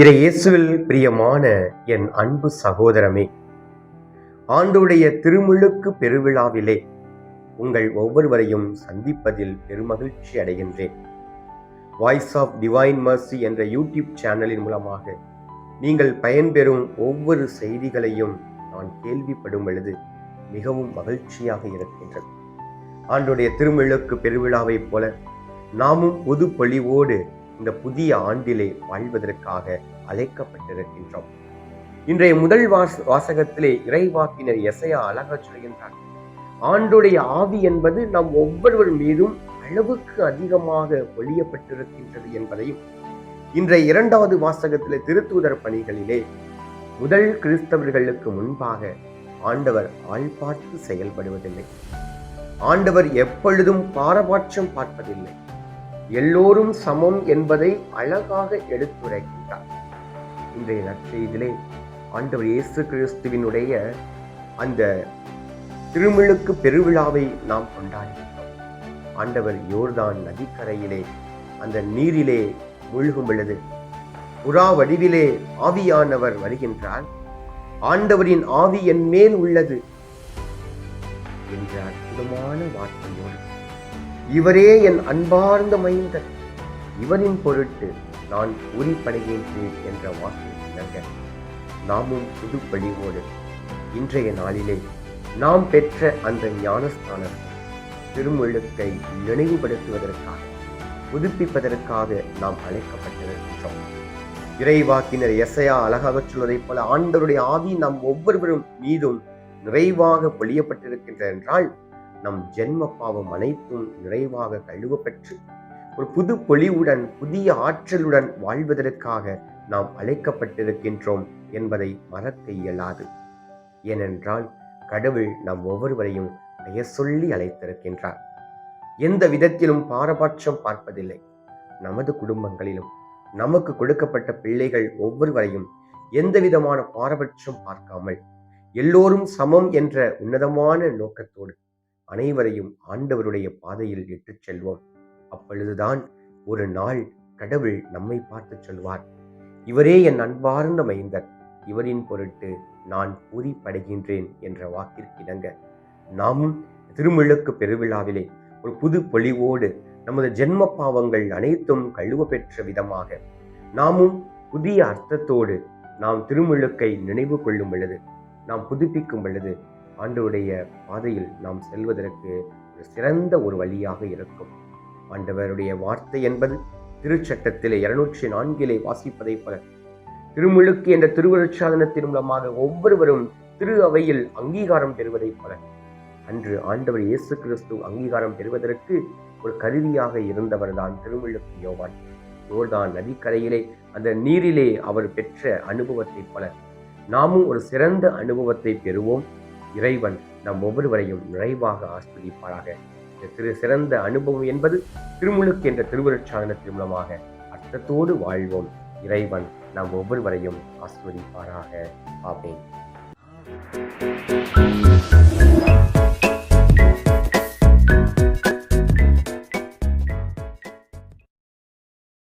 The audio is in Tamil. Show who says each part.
Speaker 1: இறையேசுவில் பிரியமான என் அன்பு சகோதரமே ஆண்டுடைய திருமுழுக்கு பெருவிழாவிலே உங்கள் ஒவ்வொருவரையும் சந்திப்பதில் பெருமகிழ்ச்சி அடைகின்றேன். வாய்ஸ் ஆஃப் டிவைன் மர்சி என்ற யூடியூப் சேனலின் மூலமாக நீங்கள் பயன்பெறும் ஒவ்வொரு செய்திகளையும் நான் கேள்விப்படும் பொழுது மிகவும் மகிழ்ச்சியாக இருக்கின்றது. ஆண்டுடைய திருமுழுக்கு பெருவிழாவைப் போல நாமும் புது பொழிவோடு இந்த புதிய ஆண்டிலே வாழ்வதற்காக அழைக்கப்பட்டிருக்கின்றோம். இன்றைய முதல் வாச வாசகத்திலே இறைவாக்கினர் எசையா அழகா சொல்கின்றார் ஆண்டுடைய ஆவி என்பது நம் ஒவ்வொருவர் மீதும் அளவுக்கு அதிகமாக ஒளியப்பட்டிருக்கின்றது என்பதையும் இன்றைய இரண்டாவது வாசகத்திலே திருத்தூதர் பணிகளிலே முதல் கிறிஸ்தவர்களுக்கு முன்பாக ஆண்டவர் ஆள் பார்த்து செயல்படுவதில்லை. ஆண்டவர் எப்பொழுதும் பாரபாட்சம் பார்ப்பதில்லை. எல்லோரும் சமம் என்பதை அழகாக எடுத்துரைக்கின்றார். இன்றைய நற்செய்திலே ஆண்டவர் இயேசு கிறிஸ்துவினுடைய அந்த திருமிழுக்கு பெருவிழாவை நாம் கொண்டாடுகின்றோம். ஆண்டவர் யோர்தான் நதிக்கரையிலே அந்த நீரிலே மூழ்கும் பொழுது புறா வடிவிலே ஆவியானவர் வருகின்றார். ஆண்டவரின் ஆவி என் மேல் உள்ளது என்ற அற்புதமான வார்த்தையோடு இவரே என் அன்பார்ந்த மைந்தர். இவரின் பொருட்டு நான் உரிப்படைகின்றேன் என்ற வாக்கு இணங்க நாமும் புது பழிவோடு இன்றைய நாளிலே நாம் பெற்ற அந்த ஞானஸ்தானம் திருமுழுக்கை நினைவுபடுத்துவதற்காக புதுப்பிப்பதற்காக நாம் அழைக்கப்பட்டிருக்கின்றோம். இறைவாக்கினர் எசையா அழகாக சொல்வதைப் போல ஆண்டவருடைய ஆவி நம் ஒவ்வொருவரும் மீதும் நிறைவாக பொழியப்பட்டிருக்கின்ற என்றால் நம் ஜென்ம பாவம் அனைத்தும் நிறைவாக கழுவப்பெற்று ஒரு புது பொலிவுடன் புதிய ஆற்றலுடன் வாழ்வதற்காக நாம் அழைக்கப்பட்டிருக்கின்றோம் என்பதை மறக்க இயலாது. ஏனென்றால் கடவுள் நம் ஒவ்வொருவரையும் பெயர் சொல்லி அழைத்திருக்கின்றார். எந்த விதத்திலும் பாரபட்சம் பார்ப்பதில்லை. நமது குடும்பங்களிலும் நமக்கு கொடுக்கப்பட்ட பிள்ளைகள் ஒவ்வொருவரையும் எந்த விதமான பாரபட்சம் பார்க்காமல் எல்லோரும் சமம் என்ற உன்னதமான நோக்கத்தோடு அனைவரையும் ஆண்டவருடைய பாதையில் இட்டுச் செல்வோம். அப்பொழுதுதான் ஒரு நாள் கடவுள் நம்மை பார்த்து சொல்வார். இவரே என் அன்பார்ந்த மைந்தர். இவரின் பொருட்டு நான் பூரிப்படைகின்றேன் என்ற வாக்கிற்கு இணங்க நாமும் திருமுழுக்கு பெருவிழாவிலே ஒரு புது பொலிவோடு நமது ஜென்ம பாவங்கள் அனைத்தும் கழுவ பெற்ற விதமாக நாமும் புதிய அர்த்தத்தோடு நாம் திருமுழுக்கை நினைவு கொள்ளும் பொழுது நாம் புதுப்பிக்கும் பொழுது ஆண்டவருடைய பாதையில் நாம் செல்வதற்கு ஒரு சிறந்த ஒரு வழியாக இருக்கும். ஆண்டவருடைய வார்த்தை என்பது திருச்சட்டத்திலே இருநூற்றி நான்கிலே வாசிப்பதைப் போல திருமுழுக்கு என்ற திருவருட்சாதனத்தின் மூலமாக ஒவ்வொருவரும் திரு அவையில் அங்கீகாரம் பெறுவதைப் போல அன்று ஆண்டவர் இயேசு கிறிஸ்து அங்கீகாரம் பெறுவதற்கு ஒரு கருவியாக இருந்தவர் தான் திருமுழுக்கு யோவான். யோர்தான் நதிக்கரையிலே அந்த நீரிலே அவர் பெற்ற அனுபவத்தைப் போல நாமும் ஒரு சிறந்த அனுபவத்தை பெறுவோம். இறைவன் நம் ஒவ்வொருவரையும் நிறைவாக ஆஸ்வதிப்பாராக. இந்த திரு சிறந்த அனுபவம் என்பது திருமுழுக்கு என்ற திருவருட்சாதனத்தின் மூலமாக அர்த்தத்தோடு வாழ்வோம். இறைவன் நம் ஒவ்வொருவரையும் ஆஸ்வதிப்பாராக. ஆமேன்.